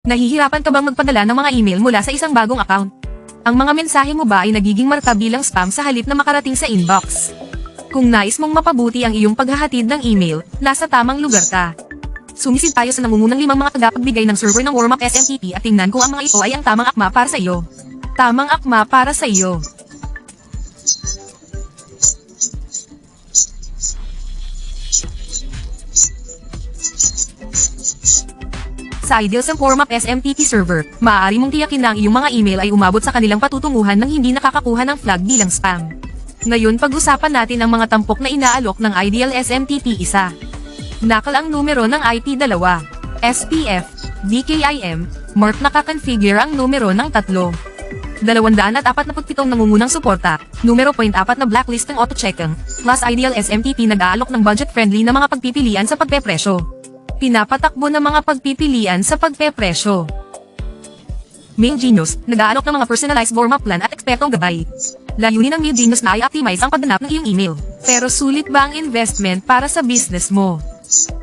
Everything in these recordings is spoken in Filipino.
Nahihirapan ka bang magpadala ng mga email mula sa isang bagong account? Ang mga mensahe mo ba ay nagiging marka bilang spam sa halip na makarating sa inbox? Kung nais mong mapabuti ang iyong paghahatid ng email, nasa tamang lugar ka. Sumisid tayo sa nangungunang limang mga tagapagbigay ng server ng Warmup SMTP at tingnan kung ang mga ito ay ang tamang akma para sa iyo. Tamang akma para sa iyo. Sa Ideal sa Warmup SMTP server, maaari mong tiyakin na ang iyong mga email ay umabot sa kanilang patutunguhan nang hindi nakakakuha ng flag bilang spam. Ngayon pag-usapan natin ang mga tampok na inaalok ng Ideal SMTP isa. Nakal ang numero ng IP2, SPF, DKIM, mark nakakonfigure ang numero ng tatlo. 247 nangungunang suporta, numero 0.4 na blacklist ng auto-checking, plus Ideal SMTP nag-aalok ng budget-friendly na mga pagpipilian sa pagpepresyo. Pinapatakbo ng mga pagpipilian sa pagpepresyo. Main Genius, nag-aalok ng mga personalized warm-up plan at ekspertong gabay. Layunin ng Main Genius na i-optimize ang pagganap ng iyong email. Pero sulit ba ang investment para sa business mo?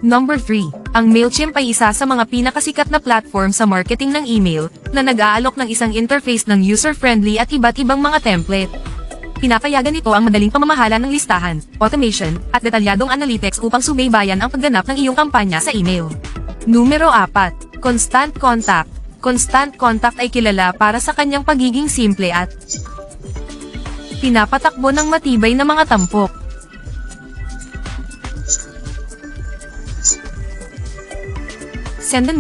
Number 3. Ang MailChimp ay isa sa mga pinakasikat na platform sa marketing ng email na nag-aalok ng isang interface ng user-friendly at iba't ibang mga template. Pinapayagan nito ang madaling pamamahala ng listahan, automation, at detalyadong analytics upang subaybayan ang pagganap ng iyong kampanya sa email. Numero 4. Constant Contact. Constant Contact ay kilala para sa kanyang pagiging simple at pinapatakbo ng matibay na mga tampok. Send and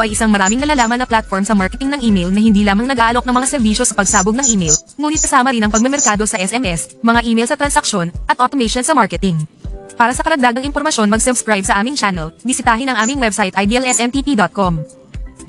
ay isang maraming nalalaman na platform sa marketing ng email na hindi lamang nag-aalok ng mga serbisyo sa pagsabog ng email, ngunit kasama rin ang pagmemerkado sa SMS, mga email sa transaksyon, at automation sa marketing. Para sa karagdagang impormasyon mag-subscribe sa aming channel, bisitahin ang aming website idealsmtp.com.